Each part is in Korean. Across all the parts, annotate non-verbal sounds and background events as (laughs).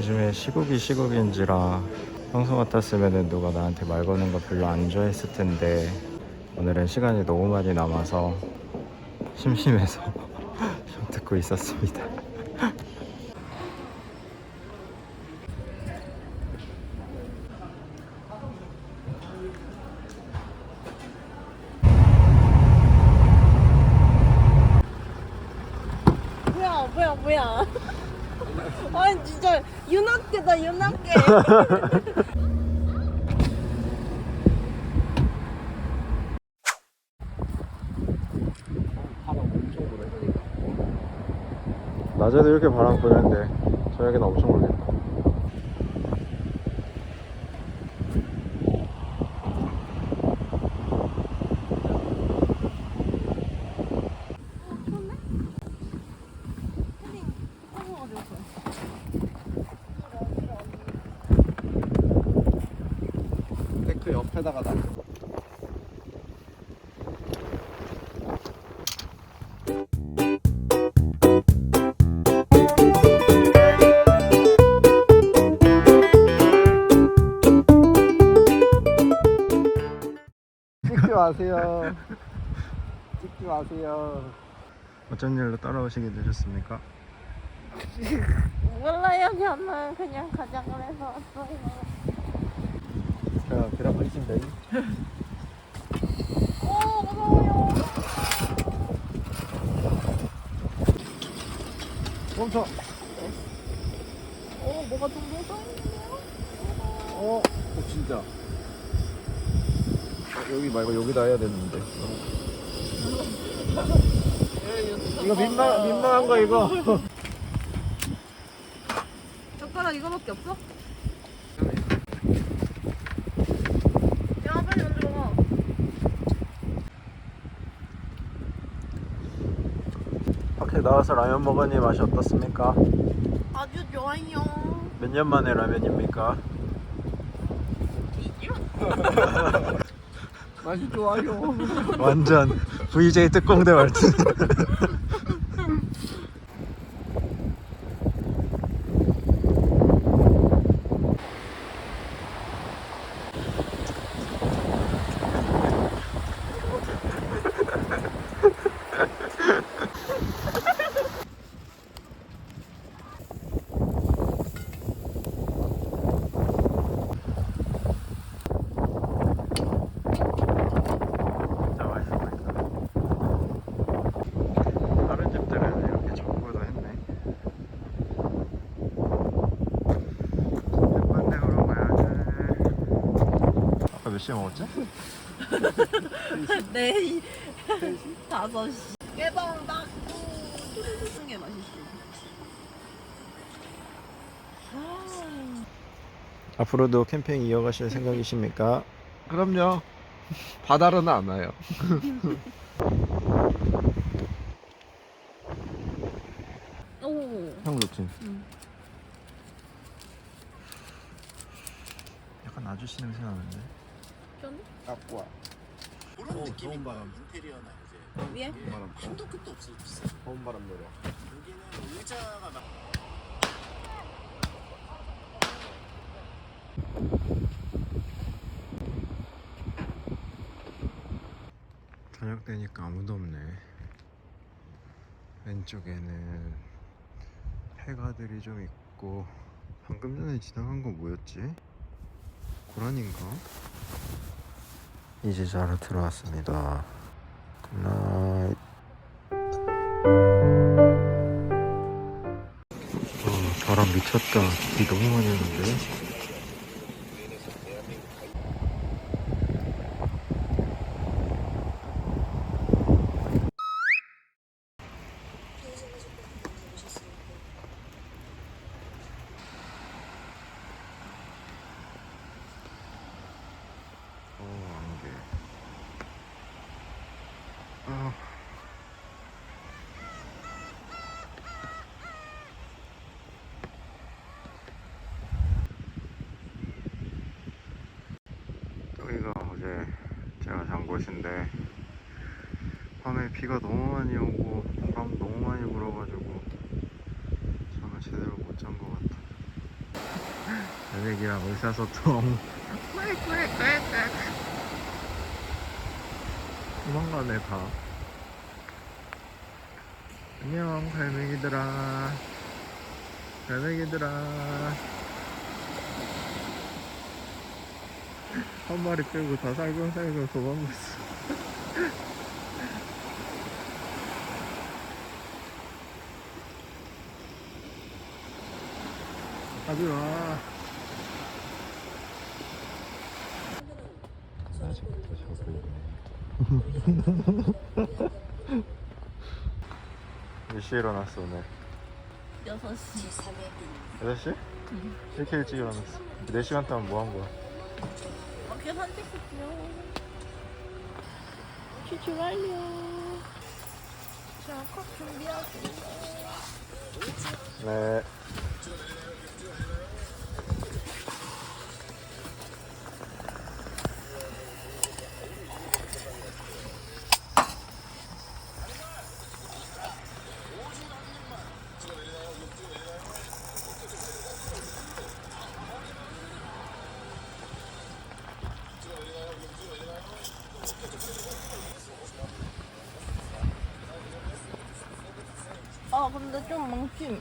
요즘에 시국이 시국인지라 평소 같았으면 누가 나한테 말 거는 거 별로 안 좋아했을 텐데 오늘은 시간이 너무 많이 남아서 심심해서 (laughs) 좀 듣고 있었습니다. 뭐야 뭐야 뭐야 (laughs) 아니 진짜 윤학계다 윤학계 낮에도 이렇게 바람 부는데 저녁에는 엄청 불겠다. 데크 옆에다가 놔. 찍지 마세요. 찍지 마세요. 어쩐 일로 따라오시게 되셨습니까? 몰라요 저는 그냥 가자고 해서 왔어요 자, 계란 무서워요 멈춰. 오 뭐가 좀? 어, 어 진짜. 어, 여기 말고 여기다 해야 되는데. 이거 민망 민망한 거 이거. 젓가락 이거밖에 없어? 야 빨리 만들어 봐 밖에 나와서 라면 먹으니 맛이 어떻습니까? 아주 좋아요 몇 년 만에 라면입니까? 맛이 좋아요. 완전 VJ 특공대 말투. (laughs) 진짜 맛있어 보인다. 다른 집들은 이렇게 전부도 했네. 백반대으로 가야지. 아까 몇 시에 먹었지? 네 다섯 시 깨방 닦고 무슨 게 맛있어 아, 앞으로도 캠핑 이어가실 생각이십니까? 그럼요. 바다로는 안 와요. (laughs) 오형 좋지. 약간 아저씨 냄새 나는데. 좀 갖고 와. 그런 느낌이 더운 바람. 인테리어나 이제 위에 더운 바람. 한도 끝도 없어 비싸. 더운 바람 노래. 여기는 의자가 막 저녁 되니까 아무도 없네. 왼쪽에는 해가들이 좀 있고 방금 전에 지나간 건 뭐였지? 고라니인가? 이제 자러 들어왔습니다. 굿나잇. 어, 바람 미쳤다. 비 너무 많이 오는데. 어, 안개. 아. 곳인데 밤에 비가 너무 많이 오고 바람 너무 많이 불어가지고 잠을 제대로 못 잔 것 같아. 여백이랑 의사소통. 도망가네 다. 안녕 갈매기들아. 갈매기들아. 한 마리 빼고 다 살금살금 도망갔어. (laughs) 가지 마. 아직부터 자고 있네. 몇 시에 일어났어 오늘? 6시 8시? 이렇게 일찍 일어났어 4시간 동안 뭐 한 거야? 산책했죠 취출 완료 자, 컵 준비하고. 네 아 근데 좀 망침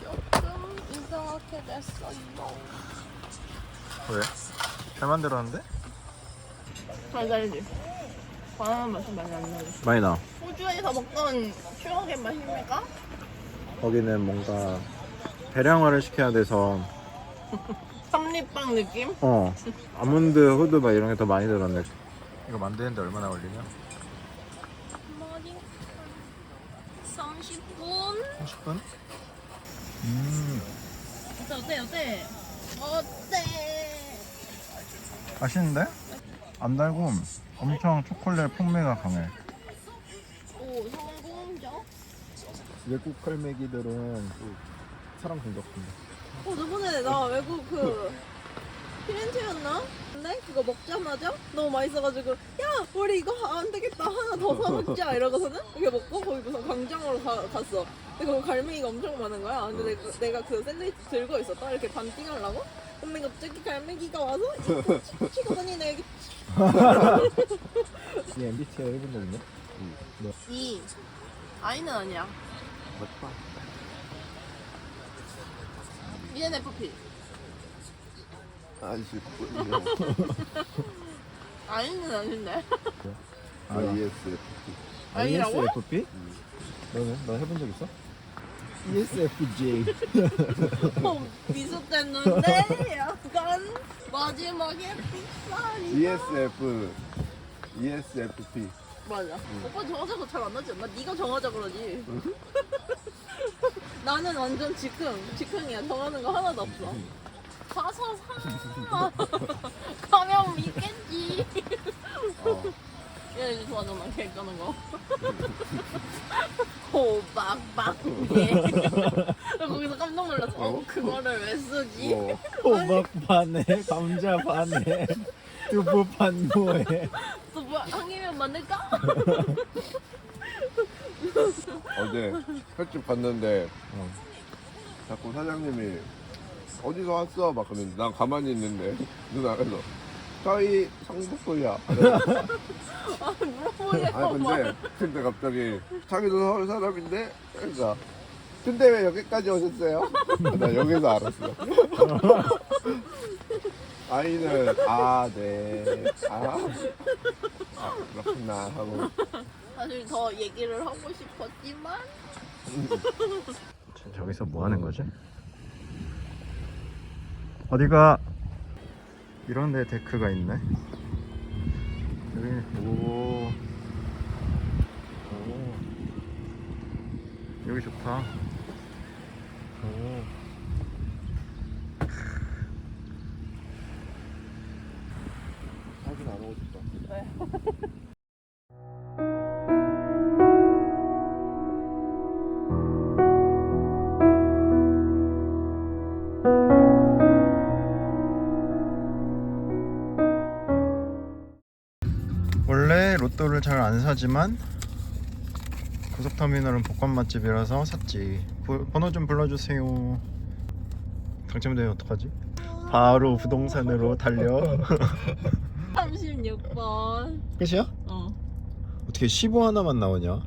조금 이상하게 됐어요 왜? 잘 만들었는데? 잘 달지 바나나 맛이 많이 안 나요 많이 나 호주에서 먹던 추억의 맛입니까? 거기는 뭔가 대량화를 시켜야 돼서 (laughs) 삼립빵 느낌? 어 아몬드 후드 막 이런 게 더 많이 들었네 이거 만드는데 얼마나 걸리냐? 머리 30분? 30분? 음 어때 어때 어때? 어때? 맛있는데? 안 달고 엄청 초콜릿 풍미가 강해 오 성공적? 외국 칼매기들은 사람 공격한다 어 저번에 나 외국 그 피렌체였나? 근데? 그거 먹자마자 너무 맛있어가지고 야 우리 이거 안 되겠다. 하나 더 사 먹자. 이러고서는 이렇게 먹고 거기 무슨 광장으로 가, 갔어. 근데 거기 갈매기가 엄청 많은 거야. 근데 내가, 내가 그 샌드위치 들고 있었다. 이렇게 반띵 하려고. 근데 갑자기 갈매기가 와서 치- 치고 다니네 이게 이 MBTI 해본 적 있냐? 이 아이는 아니야. 맞다. ENFP 아씨 아이는 아닌데. 아 ESFP 아니라고? ISFP? 너는? 너 해본 적 있어? E ESFJ 어, 비슷했는데? 약간 마지막에 픽살이 ESF ESFP 맞아. 오빠 정하자고 잘 안 나지 않나? 네가 정하자 그러지. (laughs) 나는 완전 즉흥 즉흥이야. 정하는 거 하나도 없어 가서 사 가면 믿겠지 어. 얘 좋아하잖아 개 까는 거 (laughs) 호박박네 (laughs) 거기서 깜짝 놀랐어 어? 그거를 왜 쓰지? 뭐 호박 반에 감자 반에 두부 반모에 또뭐한 개면 만들까? 어제 횟집 갔는데 어. 자꾸 사장님이 어디서 왔어? 막 그러는데 난 가만히 있는데. (laughs) 누나 그래서 저희 성북구야. (laughs) 아 물어보냐 아니 근데 근데 갑자기 자기도 서울 사람인데? 그러니까. 근데 왜 여기까지 오셨어요? (laughs) 나 여기서 알았어. 아이는 아 네 아 아, 그렇구나 하고. 사실 더 얘기를 하고 싶었지만. 지금 저기서 뭐 하는 거지? 어디가? 이런 데 데크가 있네. 여기 오, 오. 여기 좋다. 오 로또를 잘 안 사지만 고속터미널은 복권 맛집이라서 샀지 보- 번호 좀 불러주세요 당첨되면 어떡하지? 바로 부동산으로 달려 36번 끝이야? 어 어떻게 15 하나만 나오냐?